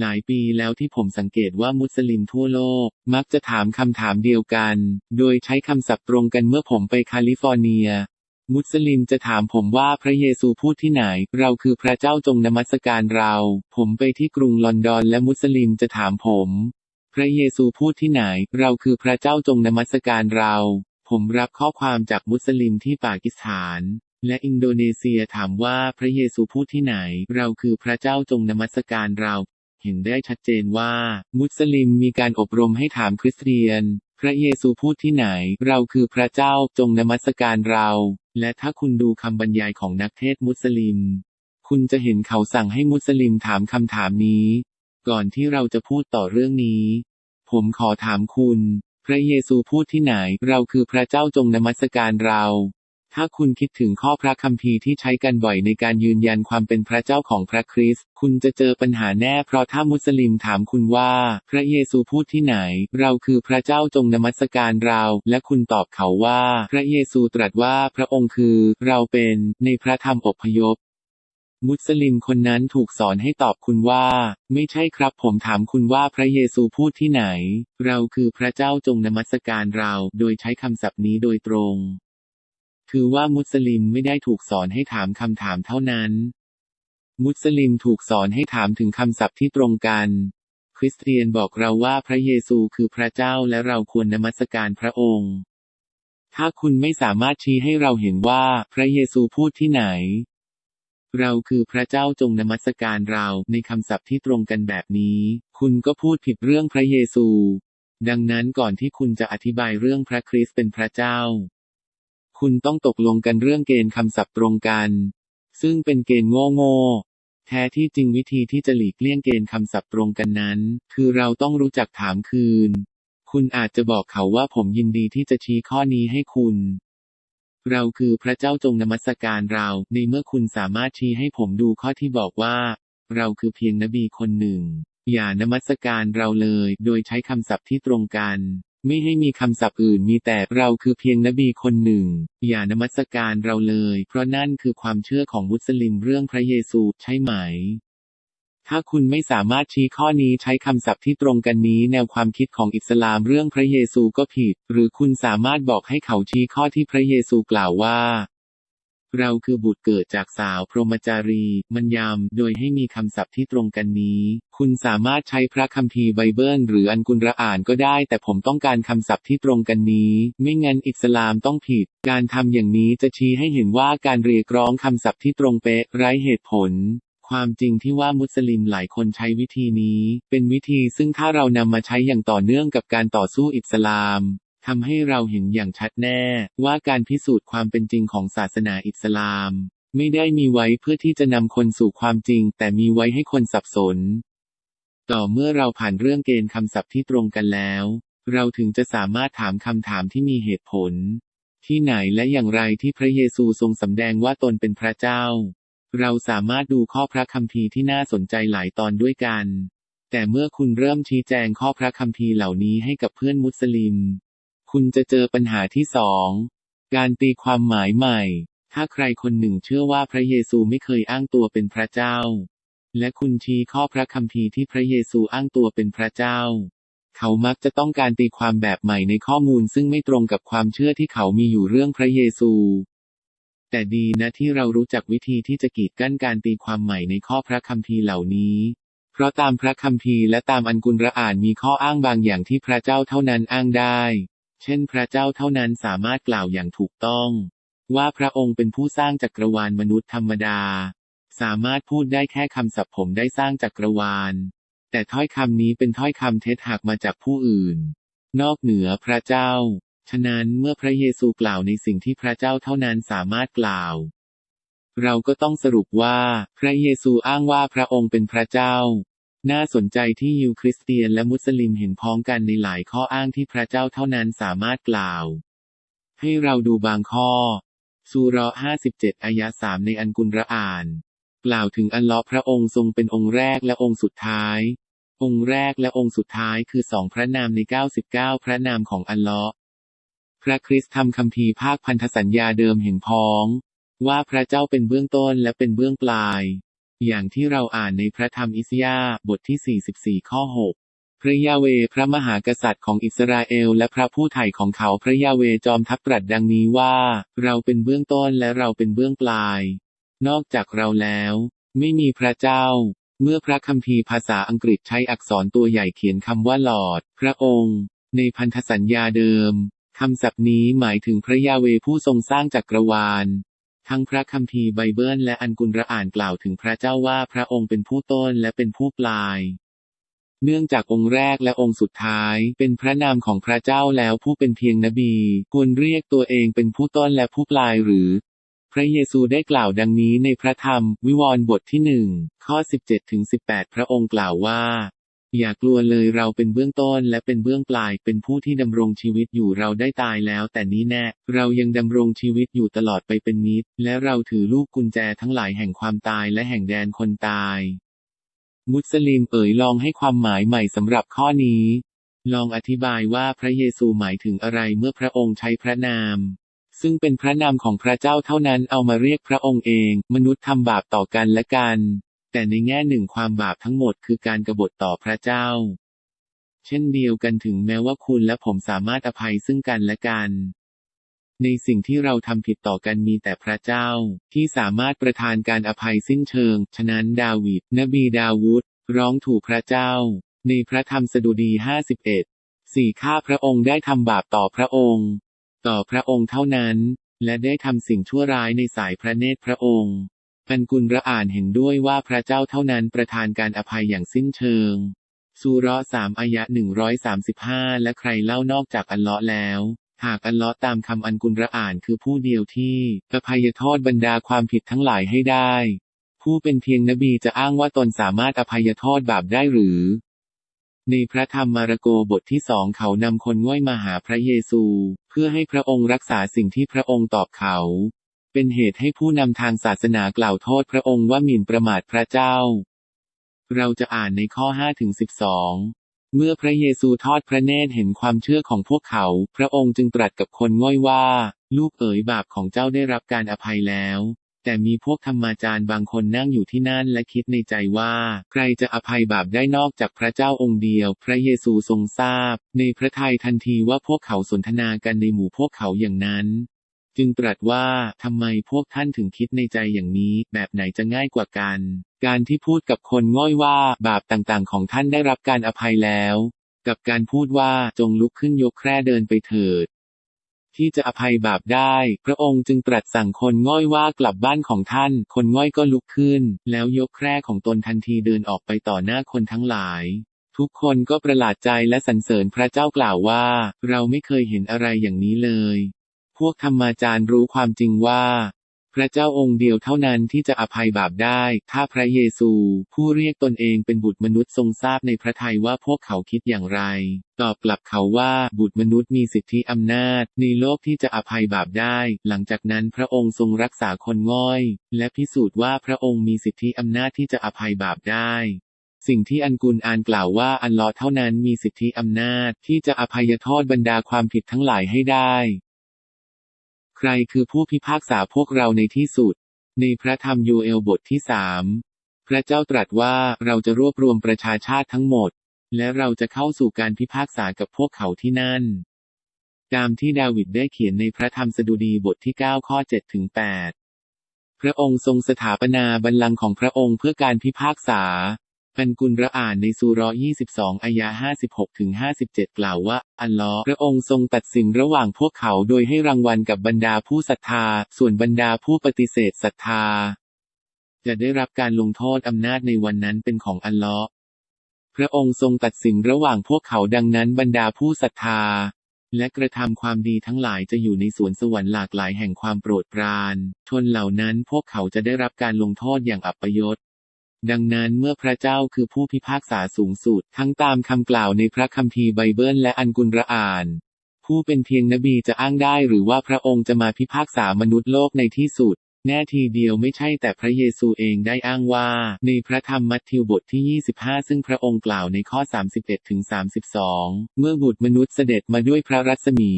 หลายปีแล้วที่ผมสังเกตว่ามุสลิมทั่วโลก มักจะถามคำถามเดียวกัน โดยใช้คำศัพท์ตรงกันเมื่อผมไปแคลิฟอร์เนีย มุสลิมจะถามผมว่าพระเยซูพูดที่ไหน เราคือพระเจ้าจงนมัสการเรา ผมไปที่กรุงลอนดอนและมุสลิมจะถามผม พระเยซูพูดที่ไหน เราคือพระเจ้าจงนมัสการเรา ผมรับข้อความจากมุสลิมที่ปากีสถานและอินโดนีเซียถามว่าพระเยซูพูดที่ไหน เราคือพระเจ้าจงนมัสการเรา เห็นได้ชัดเจนว่า มุสลิมมีการอบรมให้ถามคริสเตียน พระเยซูพูดที่ไหน เราคือพระเจ้าจงนมัสการเรา และถ้าคุณดูคำบรรยายของนักเทศมุสลิม คุณจะเห็นเขาสั่งให้มุสลิมถามคำถามนี้ ก่อนที่เราจะพูดต่อเรื่องนี้ ผมขอถามคุณ พระเยซูพูดที่ไหน เราคือพระเจ้าจงนมัสการเรา ถ้าคุณคิดถึงข้อพระคัมภีร์ที่ใช้กันบ่อยในการยืนยันความเป็นพระเจ้าของพระคริสต์ คุณจะเจอปัญหาแน่เพราะถ้ามุสลิมถามคุณว่า พระเยซูพูดที่ไหน เราคือพระเจ้าจงนมัสการเรา และคุณตอบเขาว่า พระเยซูตรัสว่าพระองค์คือ เราเป็นในพระธรรมอบพยพมุสลิมคนนั้นถูกสอนให้ตอบคุณว่า ไม่ใช่ครับผมถามคุณว่าพระเยซูพูดที่ไหน เราคือพระเจ้าจงนมัสการเรา โดยใช้คำศัพท์นี้โดยตรง คือว่ามุสลิมไม่ได้ถูกสอนให้ถามคำถามเท่านั้น มุสลิมถูกสอนให้ถามถึงคำศัพท์ที่ตรงกัน คริสเตียนบอกเราว่าพระเยซูคือพระเจ้าและเราควรนมัสการพระองค์ ถ้าคุณไม่สามารถชี้ให้เราเห็นว่าพระเยซูพูดที่ไหน เราคือพระเจ้าจงนมัสการเราในคำศัพท์ที่ตรงกันแบบนี้ คุณก็พูดผิดเรื่องพระเยซูดังนั้นก่อนที่คุณจะอธิบายเรื่องพระคริสต์เป็นพระเจ้า คุณต้องตกลงกันเรื่องเกณฑ์คำศัพท์ตรงกัน ซึ่งเป็นเกณฑ์โง่โง่ๆแท้ที่จริงวิธีที่จะหลีกเลี่ยงเกณฑ์คำศัพท์ตรงกันนั้น คือเราต้องรู้จักถามคืน คุณอาจจะบอกเขาว่าผมยินดีที่จะชี้ข้อนี้ให้คุณ เราคือพระเจ้าจงนมัสการเราในเมื่อคุณสามารถชี้ให้ผมดูข้อที่บอกว่า เราคือเพียงนบีคนหนึ่ง อย่านมัสการเราเลย โดยใช้คำศัพท์ที่ตรงกัน ไม่ให้มีคำศัพท์อื่นมีแต่เราคือเพียงนบีคนหนึ่ง อย่านมัสการเราเลย เพราะนั่นคือความเชื่อของมุสลิมเรื่องพระเยซูใช่ไหม ถ้าคุณไม่สามารถชี้ข้อนี้ใช้คำศัพท์ที่ตรงกันนี้แนวความคิดของอิสลามเรื่องพระเยซูก็ผิด หรือคุณสามารถบอกให้เขาชี้ข้อที่พระเยซูกล่าวว่า เราคือบุตรเกิดจากสาวพรหมจารี มันยำโดยให้มีคำศัพท์ที่ตรงกันนี้ คุณสามารถใช้พระคัมภีร์ไบเบิล หรืออันกุรอานก็ได้ แต่ผมต้องการคำศัพท์ที่ตรงกันนี้ ไม่งั้นอิสลามต้องผิด การทำอย่างนี้จะชี้ให้เห็นว่าการเรียกร้องคำศัพท์ที่ตรงเป๊ะไร้เหตุผลความจริงที่ว่ามุสลิมหลายคนใช้วิธีนี้ เป็นวิธีซึ่งถ้าเรานำมาใช้อย่างต่อเนื่องกับการต่อสู้อิสลาม ทำให้เราเห็นอย่างชัดแน่ว่าการพิสูจน์ความเป็นจริงของศาสนาอิสลาม ไม่ได้มีไว้เพื่อที่จะนำคนสู่ความจริง แต่มีไว้ให้คนสับสน ต่อเมื่อเราผ่านเรื่องเกณฑ์คำศัพท์ที่ตรงกันแล้ว เราถึงจะสามารถถามคำถามที่มีเหตุผล ที่ไหนและอย่างไรที่พระเยซูทรงสำแดงว่าตนเป็นพระเจ้า เราสามารถดูข้อพระคัมภีร์ที่น่าสนใจหลายตอนด้วยกัน แต่เมื่อคุณเริ่มชี้แจงข้อพระคัมภีร์เหล่านี้ให้กับเพื่อนมุสลิม คุณจะเจอปัญหาที่สอง การตีความหมายใหม่ ถ้าใครคนหนึ่งเชื่อว่าพระเยซูไม่เคยอ้างตัวเป็นพระเจ้า และคุณชี้ข้อพระคัมภีร์ที่พระเยซูอ้างตัวเป็นพระเจ้า เขามักจะต้องการตีความแบบใหม่ในข้อมูลซึ่งไม่ตรงกับความเชื่อที่เขามีอยู่เรื่องพระเยซู แต่ดีนะที่เรารู้จักวิธีที่จะกีดกั้นการตีความใหม่ในข้อพระคัมภีร์เหล่านี้เพราะตามพระคัมภีร์และตามอันกุรอานมีข้ออ้างบางอย่างที่พระเจ้าเท่านั้นอ้างได้ เช่นพระเจ้าเท่านั้นสามารถกล่าวอย่างถูกต้อง ว่าพระองค์เป็นผู้สร้างจักรวาลมนุษย์ธรรมดา สามารถพูดได้แค่คำศัพท์ผมได้สร้างจักรวาล แต่ถ้อยคำนี้เป็นถ้อยคำเท็จหากมาจากผู้อื่น นอกเหนือพระเจ้า ฉะนั้นเมื่อพระเยซูกล่าวในสิ่งที่พระเจ้าเท่านั้นสามารถกล่าว เราก็ต้องสรุปว่าพระเยซูอ้างว่าพระองค์เป็นพระเจ้า น่าสนใจที่ยิวคริสเตียนและมุสลิมเห็นพ้องกันในหลายข้ออ้างที่พระเจ้าเท่านั้นสามารถกล่าว ให้เราดูบางข้อซูเราะห์57อายะ3ในอันกุลรอาน กล่าวถึงอัลลอฮ์พระองค์ทรงเป็นองค์แรกและองค์สุดท้าย องค์แรกและองค์สุดท้ายคือสองพระนามใน 99 พระนามของอัลลอฮ์พระคริสต์ทำคัมภีภาคพันธสัญญาเดิมเห็นพ้อง ว่าพระเจ้าเป็นเบื้องต้นและเป็นเบื้องปลาย อย่างที่เราอ่านในพระธรรมอิสยาห์บทที่ 44 ข้อ 6 พระยาเวพระมหากษัตริย์ของอิสราเอลและพระผู้ไถ่ของเขาพระยาเวจอมทัพตรัสดังนี้ว่า เราเป็นเบื้องต้นและเราเป็นเบื้องปลาย นอกจากเราแล้ว ไม่มีพระเจ้า เมื่อพระคัมภีร์ภาษาอังกฤษใช้อักษรตัวใหญ่เขียนคำว่าหลอด พระองค์ ในพันธสัญญาเดิมคำศัพท์นี้หมายถึงพระยาเวผู้ทรงสร้างจักรวาล ทั้งพระคัมภีร์ไบเบิลและอันกุลระอ่านกล่าวถึงพระเจ้าว่าพระองค์เป็นผู้ต้นและเป็นผู้ปลาย เนื่องจากองค์แรกและองค์สุดท้าย เป็นพระนามของพระเจ้าแล้วผู้เป็นเพียงนบี ควรเรียกตัวเองเป็นผู้ต้นและผู้ปลายหรือ พระเยซูได้กล่าวดังนี้ในพระธรรม วิวรณ์บทที่หนึ่งข้อ 17ถึง18 พระองค์กล่าวว่า อย่ากลัวเลยเราเป็นเบื้องต้นและเป็นเบื้องปลาย เป็นผู้ที่ดำรงชีวิตอยู่เราได้ตายแล้ว แต่นี้แน่ เรายังดำรงชีวิตอยู่ตลอดไปเป็นนิด และเราถือลูกกุญแจทั้งหลายแห่งความตายและแห่งแดนคนตาย มุสลิมเอ๋ยลองให้ความหมายใหม่สำหรับข้อนี้ ลองอธิบายว่าพระเยซูหมายถึงอะไรเมื่อพระองค์ใช้พระนามซึ่งเป็นพระนามของพระเจ้าเท่านั้นเอามาเรียกพระองค์เอง มนุษย์ทำบาปต่อกันและกัน แต่ในแง่หนึ่งความบาปทั้งหมดคือการกรบฏต่อพระเจ้า เช่นเดียวกันถึงแม้ว่าคุณและผมสามารถอภัยซึ่งกันและกัน ในสิ่งที่เราทำผิดต่อกันมีแต่พระเจ้า ที่สามารถประทานการอภัยสิ้นเชิง ฉะนั้นดาวิดนบีดาวุธร้องถูกพระเจ้า ในพระธรรมสดุดี51สี่ข้าพระองค์ได้ทำบาปต่อพระองค์ ต่อพระองค์เท่านั้น และได้ทำสิ่งชั่วร้ายในสายพระเนตรพระองค์ พันกุลระอ่านเห็นด้วยว่าพระเจ้าเท่านั้นประทานการอภัยอย่างสิ้นเชิงซูเรามอายะห์สามอายะ135และใครเล่านอกจากอัลเลาะห์แล้ว หากอัลเลาะห์ตามคำอันกุลระอ่านคือผู้เดียวที่อภัยโทษบรรดาความผิดทั้งหลายให้ได้ ผู้เป็นเพียงนบีจะอ้างว่าตนสามารถอภัยโทษบาปได้หรือ ในพระธรรมมาระโกบทที่สองเขานำคนง่อยมาหาพระเยซู เพื่อให้พระองค์รักษาสิ่งที่พระองค์ตอบเขา เป็นเหตุให้ผู้นำทางศาสนากล่าวโทษพระองค์ว่าหมิ่นประมาทพระเจ้า เราจะอ่านในข้อ5ถึง12 เมื่อพระเยซูทอดพระเนตรเห็นความเชื่อของพวกเขา พระองค์จึงตรัสกับคนง่อยว่า ลูกเอ๋ยบาปของเจ้าได้รับการอภัยแล้ว แต่มีพวกธรรมาจารย์บางคนนั่งอยู่ที่นั่นและคิดในใจว่า ใครจะอภัยบาปได้นอกจากพระเจ้าองค์เดียว พระเยซูทรงทราบ ในพระทัยทันทีว่าพวกเขาสนทนากันในหมู่พวกเขาอย่างนั้น จึงตรัสว่าทำไมพวกท่านถึงคิดในใจอย่างนี้ แบบไหนจะง่ายกว่ากัน การที่พูดกับคนง่อยว่าบาปต่างๆ ของท่านได้รับการอภัยแล้ว กับการพูดว่าจงลุกขึ้นยกแคร่เดินไปเถิด ที่จะอภัยบาปได้ พระองค์จึงตรัสสั่งคนง่อยว่ากลับบ้านของท่าน คนง่อยก็ลุกขึ้น แล้วยกแคร่ของตนทันทีเดินออกไปต่อหน้าคนทั้งหลายทุกคนก็ประหลาดใจและสรรเสริญพระเจ้ากล่าวว่า เราไม่เคยเห็นอะไรอย่างนี้เลย พวกธรรมาจารย์รู้ความจริงว่า พระเจ้าองค์เดียวเท่านั้นที่จะอภัยบาปได้ ถ้าพระเยซู ผู้เรียกตนเองเป็นบุตรมนุษย์ทรงทราบในพระทัยว่าพวกเขาคิดอย่างไร ตอบกลับเขาว่าบุตรมนุษย์มีสิทธิอำนาจ ในโลกที่จะอภัยบาปได้ หลังจากนั้นพระองค์ทรงรักษาคนง่อย และพิสูจน์ว่าพระองค์มีสิทธิอำนาจที่จะอภัยบาปได้สิ่งที่อันกุลอานกล่าวว่าอันลอฮ์เท่านั้นมีสิทธิอำนาจที่จะอภัยโทษบรรดาความผิดทั้งหลายให้ได้ ใครคือผู้พิพากษาพวกเราในที่สุด ในพระธรรมโยเอลบทที่สามพระเจ้าตรัสว่าเราจะรวบรวมประชาชาติทั้งหมด และเราจะเข้าสู่การพิพากษากับพวกเขาที่นั่น ตามที่ดาวิดได้เขียนในพระธรรมสดุดีบทที่ 9 ข้อ7ถึง8พระองค์ทรงสถาปนาบัลลังก์ของพระองค์เพื่อการพิพากษา พันกุลระอ่านในซูเราะห์22อายะ56ถึง57 กล่าวว่า อัลลอฮ์พระองค์ทรงตัดสินระหว่างพวกเขาโดยให้รางวัลกับบรรดาผู้ศรัทธา ส่วนบรรดาผู้ปฏิเสธศรัทธา จะได้รับการลงโทษอำนาจในวันนั้นเป็นของอัลลอฮ์พระองค์ทรงตัดสินระหว่างพวกเขาดังนั้นบรรดาผู้ศรัทธา และกระทำความดีทั้งหลายจะอยู่ในสวนสวรรค์หลากหลายแห่งความโปรดปราน ชนเหล่านั้นพวกเขาจะได้รับการลงโทษอย่างอัปยศ ดังนั้นเมื่อพระเจ้าคือผู้พิพากษาสูงสุด ทั้งตามคำกล่าวในพระคัมภีร์ไบเบิลและอันกุลระอาน ผู้เป็นเพียงนบีจะอ้างได้หรือว่าพระองค์จะมาพิพากษามนุษย์โลกในที่สุด แน่ทีเดียวไม่ใช่แต่พระเยซูเองได้อ้างว่า ในพระธรรมมัทธิวบทที่ 25 ซึ่งพระองค์กล่าวในข้อ 31ถึง32 เมื่อบุตรมนุษย์เสด็จมาด้วยพระรัศมี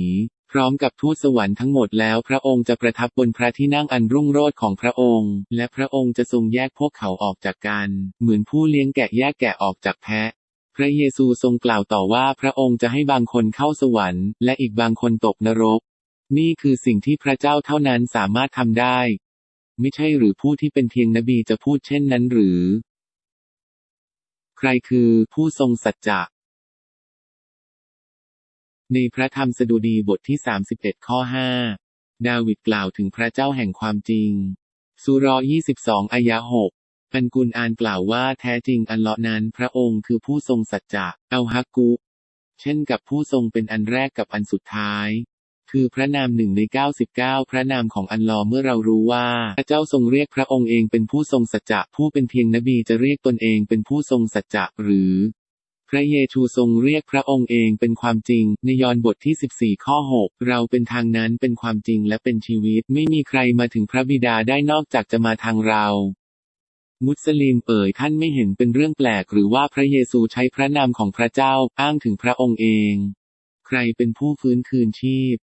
ร้อมกับทูตสวรรค์ทั้งหมดแล้วพระองค์จะประทับบนพระที่นั่งอันรุ่งโรจน์ของพระองค์ และพระองค์จะทรงแยกพวกเขาออกจากกัน เหมือนผู้เลี้ยงแกะแยกแกะออกจากแพะพระเยซูทรงกล่าวต่อว่าพระองค์จะให้บางคนเข้าสวรรค์ และอีกบางคนตกนรก นี่คือสิ่งที่พระเจ้าเท่านั้นสามารถทำได้ ไม่ใช่หรือผู้ที่เป็นเพียงนบีจะพูดเช่นนั้นหรือ ใครคือผู้ทรงสัจจะ ในพระธรรมสดุดีบทที่ 31 ข้อ 5 ดาวิดกล่าวถึงพระเจ้าแห่งความจริง สุรอ22 อายะ6อันกุลอานกล่าวว่าแท้จริงอันเลาะนั้นพระองค์คือผู้ทรงสัจจะอัลฮักกุ เช่นกับผู้ทรงเป็นอันแรกกับอันสุดท้าย คือพระนามหนึ่งใน 99 พระนามของอันลอเมื่อเรารู้ว่า พระเจ้าทรงเรียกพระองค์เองเป็นผู้ทรงสัจจะผู้เป็นเพียงนบีจะเรียกตนเองเป็นผู้ทรงสัจจะหรือ พระเยซูทรงเรียกพระองค์เองเป็นความจริง ในยอห์นบทที่ 14 ข้อ 6 เราเป็นทางนั้นเป็นความจริงและเป็นชีวิต ไม่มีใครมาถึงพระบิดาได้นอกจากจะมาทางเรา มุสลิมเอ่ยท่านไม่เห็นเป็นเรื่องแปลก หรือว่าพระเยซูใช้พระนามของพระเจ้าอ้างถึงพระองค์เอง ใครเป็นผู้ฟื้นคืนชีพ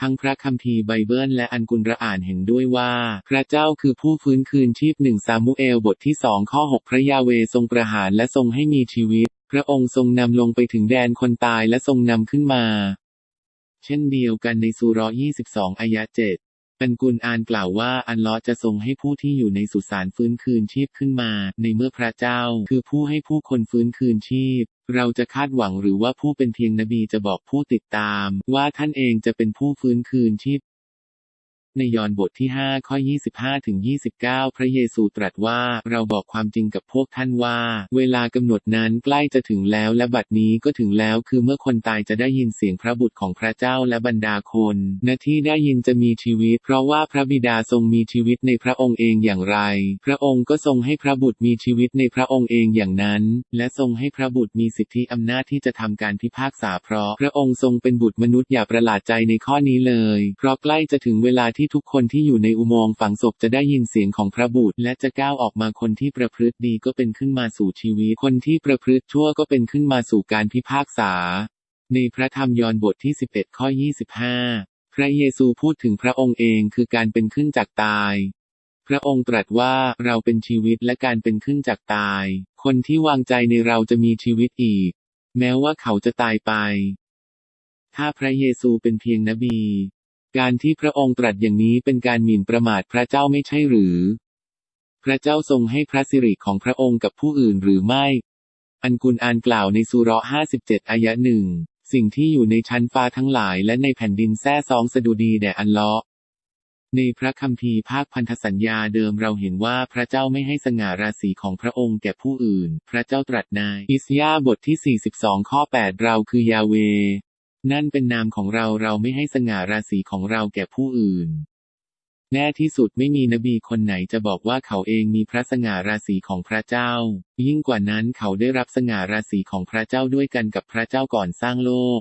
ทั้งพระคัมภีร์ไบเบิลและอันกุรอานเห็นด้วยว่า พระเจ้าคือผู้ฟื้นคืนชีพหนึ่งซามูเอลบทที่สองข้อหกพระยาเวทรงประหารและทรงให้มีชีวิต พระองค์ทรงนำลงไปถึงแดนคนตายและทรงนำขึ้นมา เช่นเดียวกันในสุร22อายะเจ็ด อันกุลอานกล่าวว่าอันลอจะทรงให้ผู้ที่อยู่ในสุสานฟื้นคืนชีพขึ้นมา ในเมื่อพระเจ้าคือผู้ให้ผู้คนฟื้นคืนชีพ เราจะคาดหวังหรือว่าผู้เป็นเพียงนบีจะบอกผู้ติดตาม ว่าท่านเองจะเป็นผู้ฟื้นคืนชีพ ในยอห์นบทที่ 5 ข้อ 25 ถึง 29 พระเยซูตรัสว่า เราบอกความจริงกับพวกท่านว่า เวลากำหนดนั้นใกล้จะถึงแล้วและบัดนี้ก็ถึงแล้วคือเมื่อคนตายจะได้ยินเสียงพระบุตรของพระเจ้าและบรรดาคนณที่ได้ยินจะมีชีวิต เพราะว่าพระบิดาทรงมีชีวิตในพระองค์เองอย่างไร พระองค์ก็ทรงให้พระบุตรมีชีวิตในพระองค์เองอย่างนั้น และทรงให้พระบุตรมีสิทธิอำนาจที่จะทำการพิพากษาเพราะ พระองค์ทรงเป็นบุตรมนุษย์อย่าประหลาดใจในข้อนี้เลย เพราะใกล้จะถึงเวลาที่ทุกคนที่อยู่ในอุโมงค์ฝังศพจะได้ยินเสียงของพระบุตรและจะก้าวออกมาคนที่ประพฤติดีก็เป็นขึ้นมาสู่ชีวิต คนที่ประพฤติชั่วก็เป็นขึ้นมาสู่การพิพากษา ในพระธรรมยอห์นบทที่ 11 ข้อ 25 พระเยซูพูดถึงพระองค์เองคือการเป็นขึ้นจากตายพระองค์ตรัสว่าเราเป็นชีวิตและการเป็นขึ้นจากตาย คนที่วางใจในเราจะมีชีวิตอีก แม้ว่าเขาจะตายไป ถ้าพระเยซูเป็นเพียงนบี การที่พระองค์ตรัสอย่างนี้เป็นการหมิ่นประมาทพระเจ้าไม่ใช่หรือ พระเจ้าทรงให้พระสิริของพระองค์กับผู้อื่นหรือไม่ อันกุลอานกล่าวในสุรเราะห์57อายะหนึ่ง สิ่งที่อยู่ในชั้นฟ้าทั้งหลายและในแผ่นดินแท้ซองสดุดีแด่อันเลาะในพระคัมภีร์ภาคพันธสัญญาเดิมเราเห็นว่าพระเจ้าไม่ให้สง่าราศีของพระองค์แก่ผู้อื่น พระเจ้าตรัสในอิสยาห์บทที่ 42 ข้อ 8 เราคือยาเว นั่นเป็นนามของเราเราไม่ให้สง่าราศีของเราแก่ผู้อื่น แน่ที่สุดไม่มีนบีคนไหนจะบอกว่าเขาเองมีพระสง่าราศีของพระเจ้า ยิ่งกว่านั้นเขาได้รับสง่าราศีของพระเจ้าด้วยกันกับพระเจ้าก่อนสร้างโลก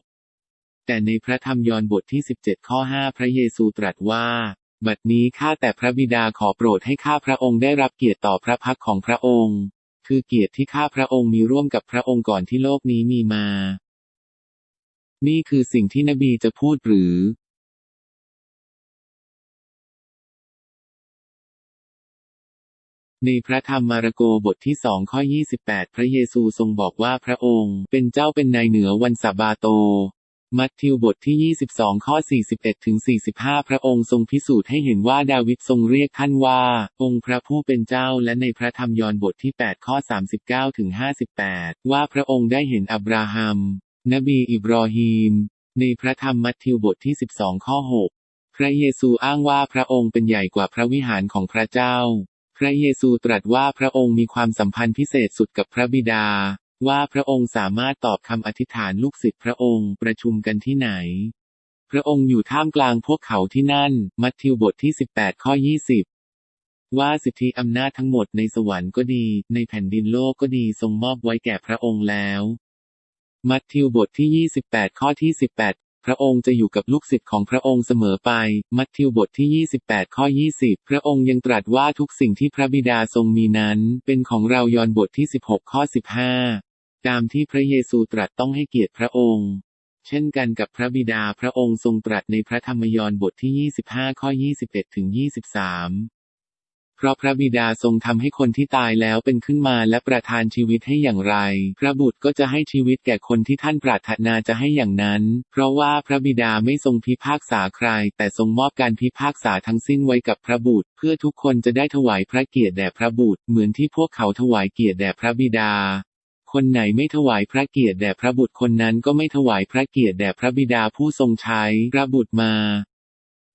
แต่ในพระธรรมยอห์นบทที่ 17 ข้อ 5 พระเยซูตรัสว่าบัดนี้ข้าแต่พระบิดาขอโปรดให้ข้าพระองค์ได้รับเกียรติต่อพระพักของพระองค์ คือเกียรติที่ข้าพระองค์มีร่วมกับพระองค์ก่อนที่โลกนี้มีมา นี่คือสิ่งที่นบีจะพูดหรือในพระธรรมมาระโกบทที่สองข้อ 28 พระเยซูทรงบอกว่าพระองค์เป็นเจ้าเป็นนายเหนือวันสาบาโต มัทธิวบทที่ 22 ข้อ 41 ถึง 45 พระองค์ทรงพิสูจน์ให้เห็นว่าดาวิดทรงเรียกท่านว่า องค์พระผู้เป็นเจ้าและในพระธรรมยอห์นบทที่ 8 ข้อ 39 ถึง 58 ว่าพระองค์ได้เห็นอับราฮัม นบีอิบรอฮีม ในพระธรรมมัทธิวบทที่ 12 ข้อ 6 พระเยซูอ้างว่าพระองค์เป็นใหญ่กว่าพระวิหารของพระเจ้า พระเยซูตรัสว่าพระองค์มีความสัมพันธ์พิเศษสุดกับพระบิดา ว่าพระองค์สามารถตอบคำอธิษฐานลูกศิษย์พระองค์ประชุมกันที่ไหน พระองค์อยู่ท่ามกลางพวกเขาที่นั่น มัทธิวบทที่ 18 ข้อ 20ว่าสิทธิอำนาจทั้งหมดในสวรรค์ก็ดี ในแผ่นดินโลกก็ดีทรงมอบไว้แก่พระองค์แล้ว มัทธิวบทที่ 28 ข้อที่ 18 พระองค์จะอยู่กับลูกศิษย์ของพระองค์เสมอไป มัทธิวบทที่ 28 ข้อ 20 พระองค์ยังตรัสว่าทุกสิ่งที่พระบิดาทรงมีนั้น เป็นของเรายอนบทที่ 16 ข้อ 15 ตามที่พระเยซูตรัสต้องให้เกียรติพระองค์ เช่นกันกับพระบิดาพระองค์ทรงตรัสในพระธรรมยอนบทที่ 25 ข้อ 21ถึง23 เพราะพระบิดาทรงทำให้คนที่ตายแล้วเป็นขึ้นมาและประทานชีวิตให้อย่างไร พระบุตรก็จะให้ชีวิตแก่คนที่ท่านปรารถนาจะให้อย่างนั้น เพราะว่าพระบิดาไม่ทรงพิพากษาใคร แต่ทรงมอบการพิพากษาทั้งสิ้นไว้กับพระบุตร เพื่อทุกคนจะได้ถวายพระเกียรติแด่พระบุตร เหมือนที่พวกเขาถวายเกียรติแด่พระบิดาคนไหนไม่ถวายพระเกียรติแด่พระบุตรคนนั้นก็ไม่ถวายพระเกียรติแด่พระบิดาผู้ทรงใช้พระบุตรมา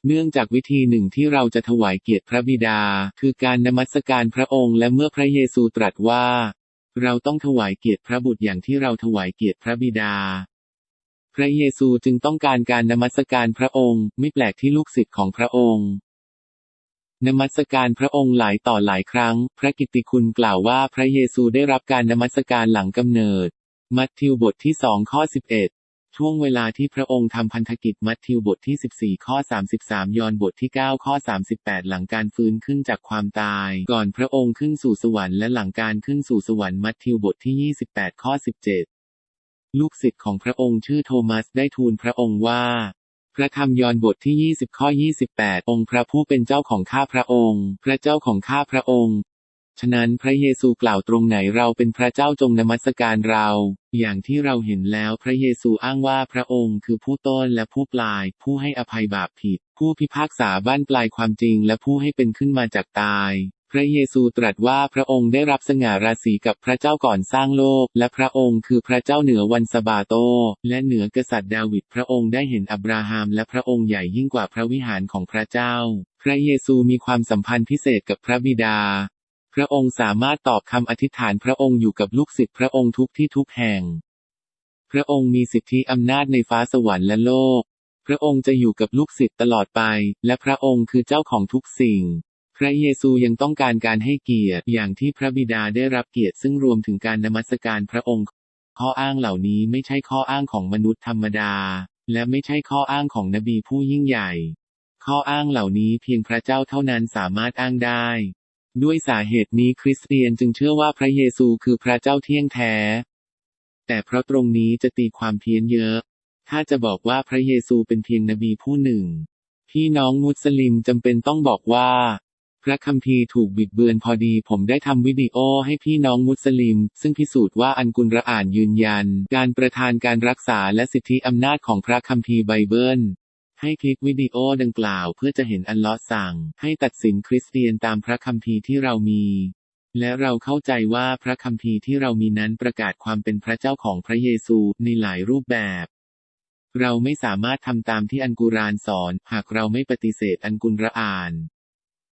เนื่องจากวิธีหนึ่งที่เราจะถวายเกียรติพระบิดา คือการนมัสการพระองค์และเมื่อพระเยซูตรัสว่า เราต้องถวายเกียรติพระบุตรอย่างที่เราถวายเกียรติพระบิดา พระเยซูจึงต้องการการนมัสการพระองค์ ไม่แปลกที่ลูกศิษย์ของพระองค์ นมัสการพระองค์หลายต่อหลายครั้ง พระกิตติคุณกล่าวว่าพระเยซูได้รับการนมัสการหลังกำเนิด มัทธิวบทที่สองข้อ11 ช่วงเวลาที่พระองค์ทำพันธกิจมัทธิวบทที่ 14 ข้อ 33 ยอนบทที่ 9 ข้อ 38 หลังการฟื้นขึ้นจากความตาย ก่อนพระองค์ขึ้นสู่สวรรค์และหลังการขึ้นสู่สวรรค์มัทธิวบทที่ 28 ข้อ 17 ลูกศิษย์ของพระองค์ชื่อโทมัสได้ทูลพระองค์ว่า พระธรรมยอนบทที่ 20 ข้อ 28 องค์พระผู้เป็นเจ้าของข้าพระองค์ พระเจ้าของข้าพระองค์ ฉะนั้นพระเยซูกล่าวตรงไหนเราเป็นพระเจ้าจงนมัสการเรา อย่างที่เราเห็นแล้วพระเยซูอ้างว่าพระองค์คือผู้ต้นและผู้ปลาย ผู้ให้อภัยบาปผิด ผู้พิพากษาบ้านปลายความจริงและผู้ให้เป็นขึ้นมาจากตาย พระเยซูตรัสว่าพระองค์ได้รับสง่าราศีกับพระเจ้าก่อนสร้างโลก และพระองค์คือพระเจ้าเหนือวันสะบาโต และเหนือกษัตริย์ดาวิดพระองค์ได้เห็นอับราฮัมและพระองค์ใหญ่ยิ่งกว่าพระวิหารของพระเจ้าพระเยซูมีความสัมพันธ์พิเศษกับพระบิดา ระองค์สามารถตอบคำอธิษฐานพระองค์อยู่กับลูกศิษย์พระองค์ทุกที่ทุกแห่ง พระองค์มีสิทธิอำนาจในฟ้าสวรรค์และโลก พระองค์จะอยู่กับลูกศิษย์ตลอดไป และพระองค์คือเจ้าของทุกสิ่ง พระเยซูยังต้องการการให้เกียรติอย่างที่พระบิดาได้รับเกียรติซึ่งรวมถึงการนมัสการพระองค์ ข้ออ้างเหล่านี้ไม่ใช่ข้ออ้างของมนุษย์ธรรมดา และไม่ใช่ข้ออ้างของนบีผู้ยิ่งใหญ่ ข้ออ้างเหล่านี้เพียงพระเจ้าเท่านั้นสามารถอ้างได้ ด้วยสาเหตุนี้คริสเตียนจึงเชื่อว่าพระเยซูคือพระเจ้าเที่ยงแท้ แต่เพราะตรงนี้จะตีความเพี้ยนเยอะ ถ้าจะบอกว่าพระเยซูเป็นเพียงนบีผู้หนึ่ง พี่น้องมุสลิมจำเป็นต้องบอกว่า พระคัมภีร์ถูกบิดเบือนพอดีผมได้ทำวิดีโอให้พี่น้องมุสลิม ซึ่งพิสูจน์ว่าอันกุรอ่านยืนยัน การประทานการรักษาและสิทธิอำนาจของพระคัมภีร์ไบเบิล ให้คลิกวิดีโอดังกล่าวเพื่อจะเห็นอัลลอฮ์สั่ง ให้ตัดสินคริสเตียนตามพระคัมภีร์ที่เรามี และเราเข้าใจว่าพระคัมภีร์ที่เรามีนั้นประกาศความเป็นพระเจ้าของพระเยซูในหลายรูปแบบ เราไม่สามารถทำตามที่อันกุรานสอน หากเราไม่ปฏิเสธอันกุรอาน